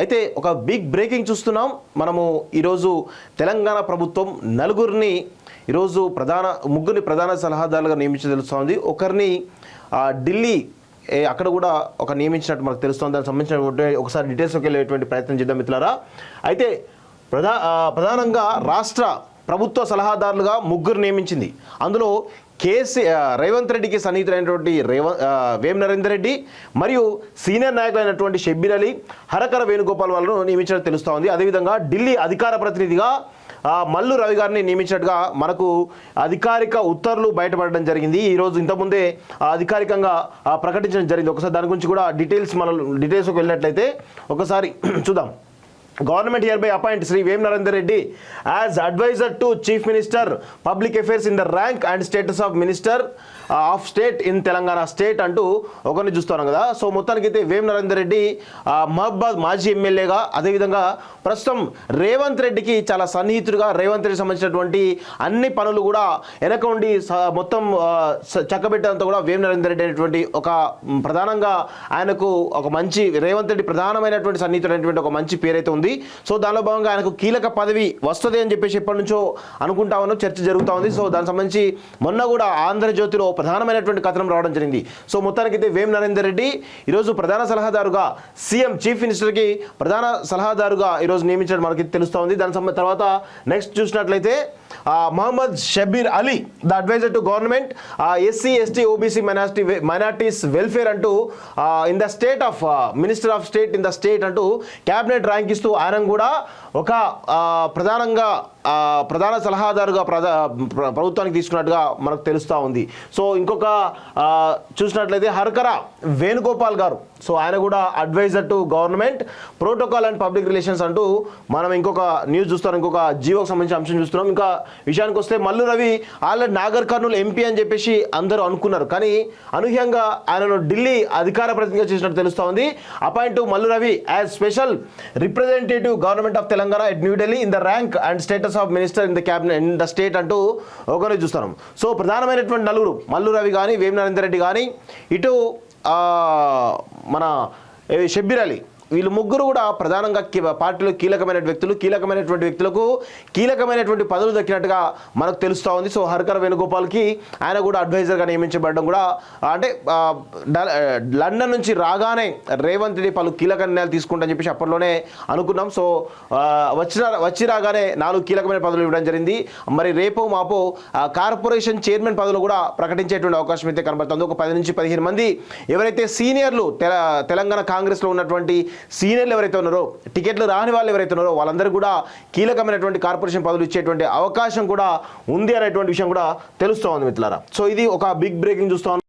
అయితే ఒక big breaking చూస్తున్నాం. మనము ఈరోజు తెలంగాణ ప్రభుత్వం నలుగురిని ఈరోజు ప్రధాన ముగ్గురిని ప్రధాన సలహాదారులుగా నియమించి తెలుస్తోంది. ఒకరిని ఢిల్లీ అక్కడ కూడా ఒక నియమించినట్టు మనకు తెలుస్తుంది. దానికి సంబంధించినటువంటి ఒకసారి డీటెయిల్స్లోకి వెళ్ళేటువంటి ప్రయత్నం చేద్దాం మిత్రులారా. అయితే ప్రధా ప్రధానంగా రాష్ట్ర ప్రభుత్వ సలహాదారులుగా ముగ్గురు నియమించింది. అందులో కేసీ రేవంత్ రెడ్డికి సన్నిహితులైనటువంటి రేవ ఆ, నరేందర్ రెడ్డి మరియు సీనియర్ నాయకులైనటువంటి షబ్బీర్ అలీ హరకర వేణుగోపాల్ వాళ్ళను నియమించినట్టు తెలుస్తూ ఉంది. అదేవిధంగా ఢిల్లీ అధికార ప్రతినిధిగా మల్లు రవి గారిని నియమించినట్టుగా మనకు అధికారిక ఉత్తర్వులు బయటపడడం జరిగింది. ఈరోజు ఇంతకుముందే అధికారికంగా ప్రకటించడం జరిగింది. ఒకసారి దాని గురించి కూడా డీటెయిల్స్ మనం డీటెయిల్స్కి వెళ్ళినట్లయితే ఒకసారి చూద్దాం. Government hereby appoint Shri Vem Narender Reddy as adviser to chief minister public affairs in the rank and status of minister of state in Telangana state అంటూ ఒకరిని చూస్తున్నాం కదా. సో మొత్తానికి అయితే వేం నరేందర్ రెడ్డి uh, మహబాద్ మాజీ ఎమ్మెల్యేగా అదేవిధంగా ప్రస్తుతం రేవంత్ రెడ్డికి చాలా సన్నిహితుడిగా రేవంత్ రెడ్డికి సంబంధించినటువంటి అన్ని పనులు కూడా వెనక ఉండి మొత్తం uh, చక్కబెట్టేంత కూడా వేం నరేందర్ రెడ్డి అనేటువంటి ఒక ప్రధానంగా ఆయనకు ఒక మంచి రేవంత్ రెడ్డి ప్రధానమైనటువంటి సన్నిహితుడైనటువంటి ఒక మంచి పేరైతే ఉంది. సో దానిలో భాగంగా ఆయనకు కీలక పదవి వస్తుంది అని చెప్పేసి ఎప్పటి నుంచో అనుకుంటా ఉన్నాం చర్చ జరుగుతూ ఉంది. సో దానికి సంబంధించి మొన్న కూడా ఆంధ్రజ్యోతిలో ప్రధానమైనటువంటి కథనం రావడం జరిగింది. సో మొత్తానికైతే వేం నరేందర్ రెడ్డి ఈరోజు ప్రధాన సలహాదారుగా సీఎం చీఫ్ మినిస్టర్కి ప్రధాన సలహాదారుగా ఈరోజు నియమించడం మనకి తెలుస్తూ ఉంది. దాని సంబంధ తర్వాత నెక్స్ట్ చూసినట్లయితే Mohammed Shabbir Ali the adviser to government SC ST OBC minority minorities welfare అంటూ in the state of minister of state in the state అంటూ క్యాబినెట్ ర్యాంక్ ఇస్తూ ఆయన కూడా ఒక ప్రధానంగా ప్రధాన సలహాదారుగా ప్రధా ప్రభుత్వానికి తీసుకున్నట్టుగా మనకు తెలుస్తూ ఉంది. సో ఇంకొక చూసినట్లయితే హర్కర వేణుగోపాల్ గారు. సో ఆయన కూడా adviser to government protocol and public relations అంటూ మనం ఇంకొక న్యూస్ చూస్తున్నాం ఇంకొక జీవోకి సంబంధించిన అంశం చూస్తున్నాం. ఇంకా విషయానికి వస్తే మల్లు రవి ఆల్రెడీ నాగర్ కర్నూలు ఎంపీ అని చెప్పేసి అందరూ అనుకున్నారు. కానీ అనూహ్యంగా ఆయనను ఢిల్లీ అధికార ప్రతినిధిగా చేసినట్టు తెలుస్తూ ఉంది. Appoint Mallu Ravi as special representative government of Telangana at New Delhi in the rank and status of minister in the cabinet in the state అంటూ ఒకరోజు చూస్తున్నాం సో ప్రధానమైనటువంటి నలుగురు మల్లు రవి కానీ వేమి నరేందర్ రెడ్డి కానీ ఇటు మన షబ్బీర్ అలీ వీళ్ళు ముగ్గురు కూడా ప్రధానంగా పార్టీలో కీలకమైన వ్యక్తులు కీలకమైనటువంటి వ్యక్తులకు కీలకమైనటువంటి పదవులు దక్కినట్టుగా మనకు తెలుస్తూ ఉంది. సో హర్కర్ వేణుగోపాల్కి ఆయన కూడా అడ్వైజర్గా నియమించబడడం కూడా అంటే డ- లండన్ నుంచి రాగానే రేవంత్ రెడ్డి పలు కీలక నిర్ణయాలు తీసుకుంటా చెప్పేసి అప్పట్లోనే అనుకున్నాం. సో వచ్చిన వచ్చి రాగానే నాలుగు కీలకమైన పదవులు ఇవ్వడం జరిగింది. మరి రేపు మాపో కార్పొరేషన్ చైర్మన్ పదవులు కూడా ప్రకటించేటువంటి అవకాశం అయితే కనబడుతుంది. ఒక పది నుంచి పదిహేను మంది ఎవరైతే సీనియర్లు తెల తెలంగాణ కాంగ్రెస్లో ఉన్నటువంటి సీనియర్లు ఎవరైతే ఉన్నారో టికెట్లు రాని వాళ్ళు ఎవరైతే ఉన్నారో వాళ్ళందరూ కూడా కీలకమైనటువంటి కార్పొరేషన్ పదవులు ఇచ్చేటువంటి అవకాశం కూడా ఉంది అనేటువంటి విషయం కూడా తెలుస్తూ ఉంది మిత్రులారా. సో ఇది ఒక బిగ్ బ్రేకింగ్ చూస్తాం